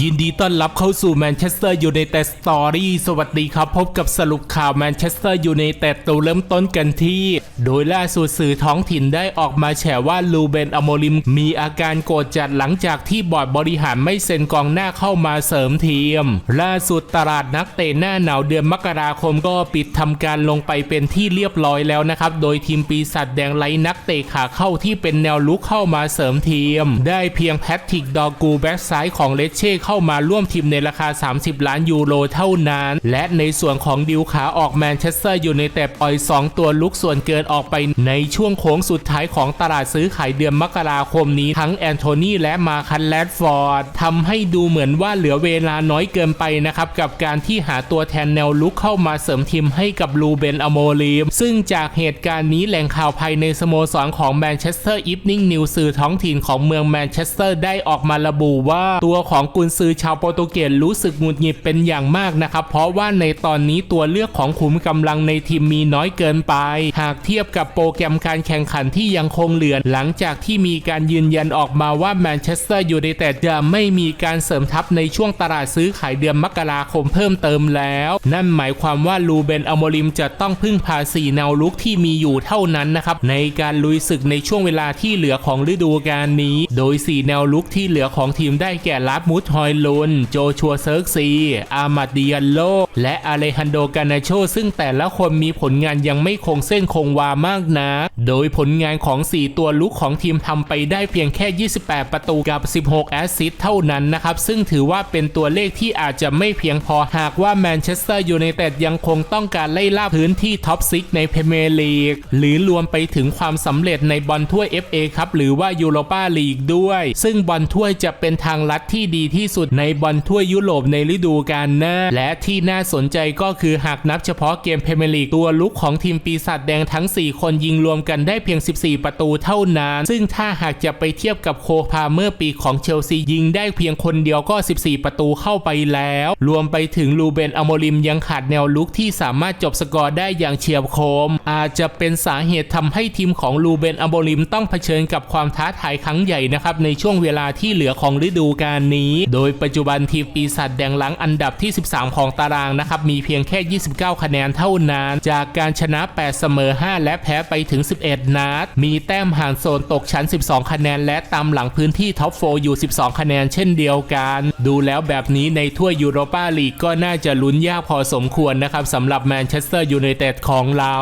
ยินดีต้อนรับเข้าสู่แมนเชสเตอร์ยูไนเต็ดสตอรี่สวัสดีครับ พบกับสรุปข่าวแมนเชสเตอร์ยูไนเต็ดตัวเริ่มต้นกันที่ โดยล่าสุดสื่อท้องถิ่นได้ออกมาแฉว่าลูเบนอโมลิม มีอาการโกรธจัดหลังจากที่บอร์ดบริหารไม่เซ็นกองหน้าเข้ามาเสริมทีม ล่าสุดตลาดนักเตะหน้าหนาวเดือนมกราคมก็ปิดทำการลงไปเป็นที่เรียบร้อยแล้วนะครับ โดยทีมปีศาจแดงไล่นักเตะขาเข้าที่เป็นแนวลุกเข้ามาเสริมทีม ได้เพียงแพทริกดอกูแบ็กซ้ายของเลเช่เข้ามาร่วมทีมในราคา 30 ล้านยูโรเท่านั้น และในส่วนของดิวขาออกแมนเชสเตอร์อยู่ในแต่ปล่อย 2 ตัวลุกส่วนเกินออกไปในช่วงโค้งสุดท้ายของตลาดซื้อขายเดือนมกราคมนี้ทั้งแอนโทนีและมาคันแลดฟอร์ดทำให้ดูเหมือนว่าเหลือเวลาน้อยเกินไปนะครับกับการที่หาตัวแทนแนวลุกเข้ามาเสริมทีมให้กับลูเบนอโมลีมซึ่งจากเหตุการณ์นี้แหล่งข่าวภายในสโมสรของแมนเชสเตอร์อีฟนิ่งนิวสื่อท้องถิ่นของเมืองแมนเชสเตอร์ได้ออกมาระบุว่าตัวของกุนซือชาวโปรตุเกสรู้สึกหงุดหงิดเป็นอย่างมากนะครับ เพราะว่าในตอนนี้ตัวเลือกของขุมกำลังในทีมมีน้อยเกินไป หากเทียบกับโปรแกรมการแข่งขันที่ยังคงเหลือ หลังจากที่มีการยืนยันออกมาว่าแมนเชสเตอร์ยูไนเต็ดจะไม่มีการเสริมทัพในช่วงตลาดซื้อขายเดือนมกราคมเพิ่มเติมแล้ว นั่นหมายความว่าลูเบนอโมลิมจะต้องพึ่งพาสี่แนวลุกที่มีอยู่เท่านั้นนะครับในการลุยศึกในช่วงเวลาที่เหลือของฤดูกาลนี้ โดย 4 แนวลุกที่เหลือของทีมได้แก่ลาฟมุดฮอยลุน โจชัวเซิร์กซี อามาดิยันโล และอาเลฮันโดกานาโช ซึ่งแต่ละคนมีผลงานยังไม่คงเส้นคงวามากนะ โดยผลงานของ 4 ตัวลุกของทีมทำไปได้เพียงแค่ 28 ประตูกับ 16 แอสซิสต์เท่านั้นนะครับ ซึ่งถือว่าเป็นตัวเลขที่อาจจะไม่เพียงพอหากว่าแมนเชสเตอร์ยูไนเต็ดยังคงต้องการไล่ล่าพื้นที่ท็อปซิกในพรีเมียร์ลีกหรือรวมไปถึงความสำเร็จในบอลถ้วย FA ครับหรือว่ายูโรปาลีกด้วย ซึ่งบอลถ้วยจะเป็นทางลัดที่ดีที่สุดในบอลถ้วยยุโรปในฤดูกาลหน้า และที่น่าสนใจก็คือหากนับเฉพาะเกมเพเมลีกตัวลุกของทีมปีศาจแดงทั้ง 4 คนยิงรวมกันได้เพียง 14 ประตูเท่านั้น ซึ่งถ้าหากจะไปเทียบกับโคพาเมื่อปีของเชลซียิงได้เพียงคนเดียวก็ 14 ประตูเข้าไปแล้ว รวมไปถึงลูเบนอโมลิมยังขาดแนวลุกที่สามารถจบสกอร์ได้อย่างเฉียบคม อาจจะเป็นสาเหตุทำให้ทีมของลูเบนอโมลิมต้องเผชิญกับความท้าทายครั้งใหญ่นะครับในช่วงเวลาที่เหลือของฤดูกาลนี้ โดยปัจจุบันทีมปีศาจแดงหลังอันดับที่ 13 ของตารางนะครับมีเพียงแค่ 29 คะแนนเท่านั้น จากการชนะ 8 เสมอ 5 และแพ้ไปถึง 11 นัด มีแต้มห่างโซนตกชั้น 12 คะแนน และตามหลังพื้นที่ท็อปโฟอยู่ 12 คะแนนเช่นเดียวกัน ดูแล้วแบบนี้ในถ้วยยูโรปาลีกก็น่าจะลุ้นยากพอสมควรนะครับสำหรับแมนเชสเตอร์ยูไนเต็ดของเรา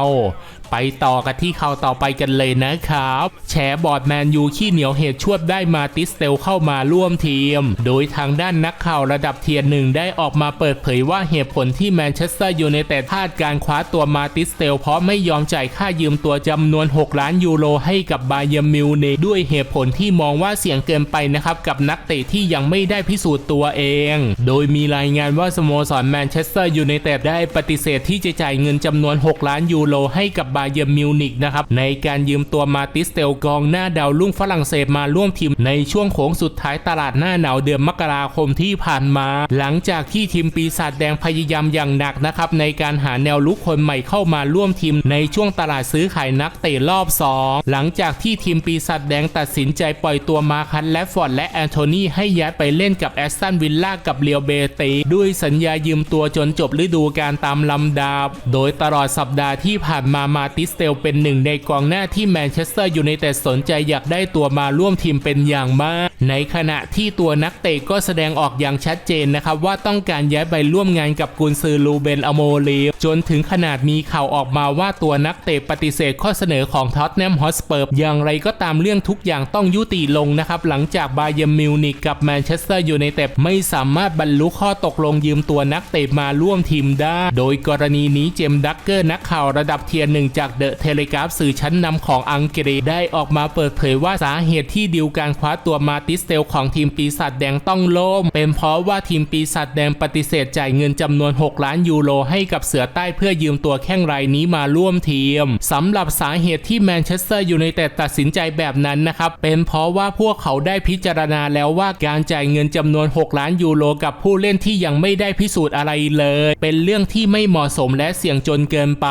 ไปต่อกันที่ข่าวต่อไปกันเลยนะครับ แฉบอดแมนยูขี้เหนียวเหตุชวดได้มาติสเตลเข้ามาร่วมทีม โดยทางด้านนักข่าวระดับเทียร์หนึ่งได้ออกมาเปิดเผยว่าเหตุผลที่แมนเชสเตอร์ยูไนเต็ดพลาดการคว้าตัวมาติสเตลเพราะไม่ยอมจ่ายค่ายืมตัวจำนวน 6 ล้านยูโรให้กับบาเยมิวเนด้วยเหตุผลที่มองว่าเสี่ยงเกินไปนะครับกับนักเตะที่ยังไม่ได้พิสูจน์ตัวเอง โดยมีรายงานว่าสโมสรแมนเชสเตอร์ยูไนเต็ดได้ปฏิเสธที่จะจ่ายเงินจำนวน 6 ล้านยูโรให้กับบาเยร์มิวนิกนะครับในการยืมตัวมาติสเตลกองหน้าดาวรุ่งฝรั่งเศสมาร่วมทีมในช่วงโค้งสุดท้ายตลาดหน้าหนาวเดือนมกราคมที่ผ่านมา หลังจากที่ทีมปีศาจแดงพยายามอย่างหนักนะครับในการหาแนวลุกคนใหม่เข้ามาร่วมทีมในช่วงตลาดซื้อขายนักเตะรอบ 2 หลังจากที่ทีมปีศาจแดงตัดสินใจปล่อยตัวมาคันและฟอร์ดและแอนโทนีให้ย้ายไปเล่นกับแอสตันวิลล่ากับเรียวเบเตด้วยสัญญายืมตัวจนจบฤดูกาลตามลำดับ โดยตลอดสัปดาห์ที่ผ่านมามาติสเตลเป็นหนึ่งในกองหน้าที่แมนเชสเตอร์ยูไนเต็ดสนใจอยากได้ตัวมาร่วมทีมเป็นอย่างมากในขณะที่ตัวนักเตะก็แสดงออกอย่างชัดเจนนะครับ ว่าต้องการย้ายไปร่วมงานกับกุนซือลูเบนอโมลีจนถึงขนาดมีข่าวออกมาว่าตัวนักเตะปฏิเสธข้อเสนอของท็อตแนมฮอสเปิร์อย่างไรก็ตามเรื่องทุกอย่างต้องยุติลงนะครับ หลังจากบาเยมิวนิกกับแมนเชสเตอร์ยูไนเต็ดไม่สามารถบรรลุข้อตกลงยืมตัวนักเตะมาร่วมทีมได้ โดยกรณีนี้เจมดักเกอร์นักข่าวระดับเทียร์หนึ่งจากเดอะเทเลกราฟสื่อชั้นนำของอังกฤษได้ออกมาเปิดเผยว่าสาเหตุที่ดิวการคว้าตัวมาติสเตลของทีมปีศาจแดงต้องล่ม เป็นเพราะว่าทีมปีศาจแดงปฏิเสธจ่ายเงินจำนวน 6 ล้านยูโรให้กับเสือใต้เพื่อยืมตัวแข้งรายนี้มาร่วมทีมสำหรับสาเหตุที่แมนเชสเตอร์ยูไนเต็ดตัดสินใจแบบนั้นนะครับ เป็นเพราะว่าพวกเขาได้พิจารณาแล้วว่าการจ่ายเงินจำนวน 6 ล้านยูโรกับผู้เล่นที่ยังไม่ได้พิสูจน์อะไรเลย เป็นเรื่องที่ไม่เหมาะสมและเสี่ยงจนเกินไป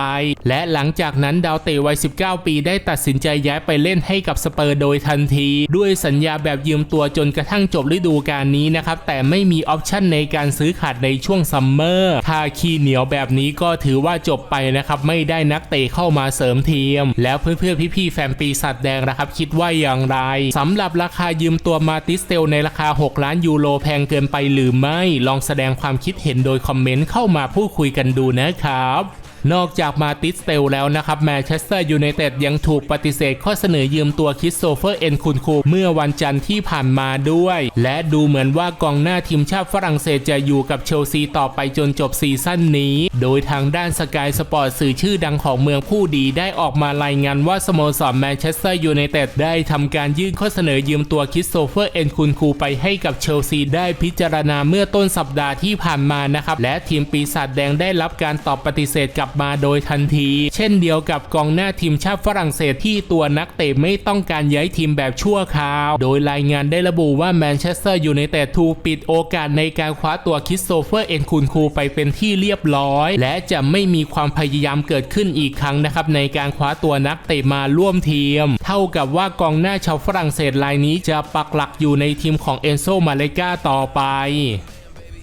และหลังจากนั้นดาวเตะวัย 19 ปีได้ตัดสินใจย้ายไปเล่นให้กับสเปอร์โดยทันที ด้วยสัญญาแบบยืมตัวจนกระทั่งจบฤดูกาลนี้นะครับ แต่ไม่มีออปชั่นในการซื้อขาดในช่วงซัมเมอร์ถ้าขี้เหนียวแบบนี้ก็ถือว่าจบไปนะครับ ไม่ได้นักเตะเข้ามาเสริมทีม แล้วเพื่อนๆพี่ๆแฟนปีศาจแดงนะครับ คิดว่าอย่างไรสำหรับราคายืมตัวมาติสเตลในราคา 6 ล้านยูโรแพงเกินไปหรือไม่ ลองแสดงความคิดเห็นโดยคอมเมนต์เข้ามาพูดคุยกันดูนะครับ นอกจากมาติสเตลแล้วนะครับแมนเชสเตอร์ยูไนเต็ดยังถูกปฏิเสธข้อเสนอยืมตัวคริสโตเฟอร์เอ็นคุนคูเมื่อวันจันทร์ที่ผ่านมาด้วย และดูเหมือนว่ากองหน้าทีมชาติฝรั่งเศสจะอยู่กับเชลซีต่อไปจนจบซีซั่นนี้ โดยทางด้านสกายสปอร์ตสื่อชื่อดังของเมืองผู้ดีได้ออกมารายงานว่าสโมสรแมนเชสเตอร์ยูไนเต็ดได้ทำการยื่นข้อเสนอยืมตัวคริสโตเฟอร์เอ็นคุนคูไปให้กับเชลซีได้พิจารณาเมื่อต้นสัปดาห์ที่ผ่านมานะครับและทีมปีศาจแดงได้รับการตอบปฏิเสธกับมาโดยทันที เช่นเดียวกับกองหน้าทีมชาติฝรั่งเศสที่ตัวนักเตะไม่ต้องการย้ายทีมแบบชั่วคราว โดยรายงานได้ระบุว่าแมนเชสเตอร์อยูไนเต็ดถูกปิดโอกาสในการคว้าตัวคิสโตเฟอร์เอ็นคุนคูไปเป็นที่เรียบร้อย และจะไม่มีความพยายามเกิดขึ้นอีกครั้งนะครับในการคว้าตัวนักเตะมาร่วมทีม เท่ากับว่ากองหน้าชาวฝรั่งเศสรายนี้จะปักหลักอยู่ในทีมของเอนโซมาเลกาต่อไป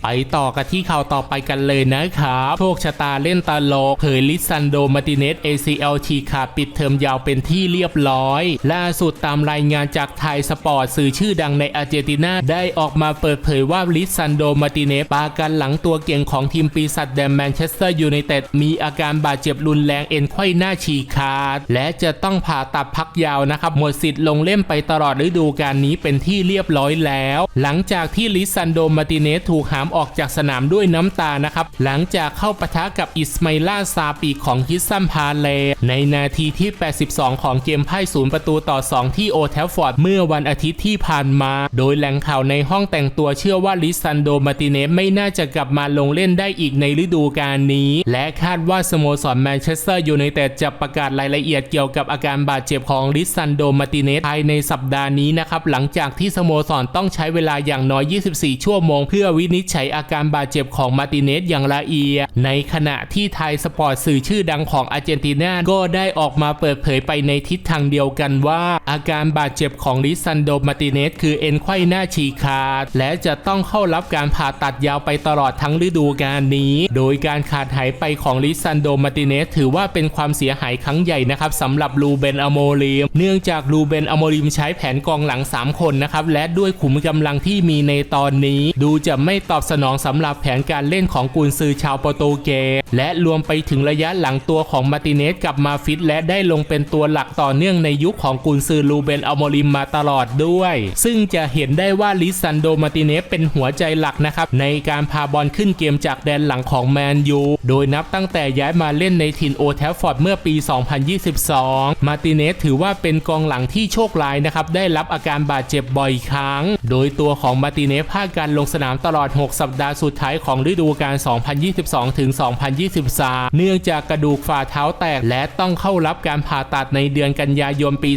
ไปต่อกันที่ข่าวต่อไปกันเลยนะครับโชคชะตาเล่นตลกเผยลิซันโดมาติเนส ACL ฉีกขาดปิดเทอมยาวเป็นที่เรียบร้อย ล่าสุดตามรายงานจากไทยสปอร์ตสื่อชื่อดังในอาร์เจนตินาได้ออกมาเปิดเผยว่าลิซันโดมาติเนสปากันหลังตัวเก่งของทีมปีศาจแดงแมนเชสเตอร์ยูไนเต็ดมีอาการบาดเจ็บรุนแรงเอ็นไขว้หน้าฉีกขาด และจะต้องผ่าตัดพักยาวนะครับหมดสิทธิ์ลงเล่นไปตลอดฤดูกาลนี้เป็นที่เรียบร้อยแล้ว หลังจากที่ลิซันโดมาติเนสถูกหามออกจากสนามด้วยน้ำตานะครับ หลังจากเข้าปะทะกับอิสมาล่าซาปีของคิสซัมพาเล ในนาทีที่ 82 ของเกมไพ่ศูนย์ประตูต่อ 2 ที่โอแทฟฟอร์ดเมื่อวันอาทิตย์ที่ผ่านมา โดยแหล่งข่าวในห้องแต่งตัวเชื่อว่าลิซันโดมาติเนสไม่น่าจะกลับมาลงเล่นได้อีกในฤดูกาลนี้ และคาดว่าสโมสรแมนเชสเตอร์ยูไนเต็ดจะประกาศรายละเอียดเกี่ยวกับอาการบาดเจ็บของลิซันโดมาติเนสภายในสัปดาห์นี้นะครับหลังจากที่สโมสรต้องใช้เวลาอย่างน้อย 24 ชั่วโมงเพื่อวินิจฉัยอาการบาดเจ็บของมาติเนสอย่างละเอียด ในขณะที่ไทยสปอร์ตสื่อชื่อดังของอาร์เจนตินาก็ได้ออกมาเปิดเผยไปในทิศทางเดียวกันว่า อาการบาดเจ็บของลิซันโดมาติเนสคือเอ็นไขว้หน้าฉีกขาด และจะต้องเข้ารับการผ่าตัดยาวไปตลอดทั้งฤดูกาลนี้ โดยการขาดหายไปของลิซันโดมาติเนสถือว่าเป็นความเสียหายครั้งใหญ่นะครับสำหรับลูเบนอโมริมเนื่องจากลูเบนอโมริมใช้แผนกองหลัง 3 คนนะครับและด้วยขุมกำลังที่มีในตอนนี้ ดูจะไม่ตอบสสนองสำหรับแผนการเล่นของกุนซือชาวโปรตุเกส และรวมไปถึงระยะหลังตัวของมาติเนสกลับมาฟิตและได้ลงเป็นตัวหลักต่อเนื่องในยุคของกุนซือลูเบนอโมริมมาตลอดด้วย ซึ่งจะเห็นได้ว่าลิซันโดมาติเนสเป็นหัวใจหลักนะครับ ในการพาบอลขึ้นเกมจากแดนหลังของแมนยูโดยนับตั้งแต่ย้ายมาเล่นในถิ่นโอแทฟฟอร์ดเมื่อปี 2022 มาติเนสถือว่าเป็นกองหลังที่โชคร้ายนะครับ ได้รับอาการบาดเจ็บบ่อยครั้ง โดยตัวของมาติเนสพลาดการลงสนามตลอด 6 สัปดาห์สุดท้ายของฤดูกาล 2022 ถึง 2023เนื่องจากกระดูกฝ่าเท้าแตก และต้องเข้ารับการผ่าตัดในเดือนกันยายนปี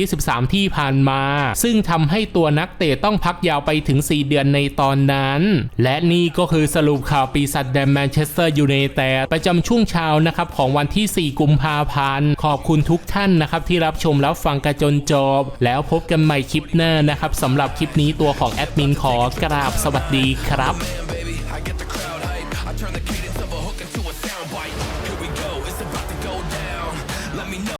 2023 ที่ผ่านมา ซึ่งทำให้ตัวนักเตะต้องพักยาวไปถึง 4 เดือนในตอนนั้น และนี่ก็คือสรุปข่าวปีศาจแดนแมนเชสเตอร์ยูไนเต็ดประจำช่วงเช้านะครับของวันที่ 4 กุมภาพันธ์ ขอบคุณทุกท่านนะครับที่รับชมรับฟังกันจนจบ แล้วพบกันใหม่คลิปหน้านะครับสำหรับคลิปนี้ตัวของแอดมินขอกราบสวัสดีครับ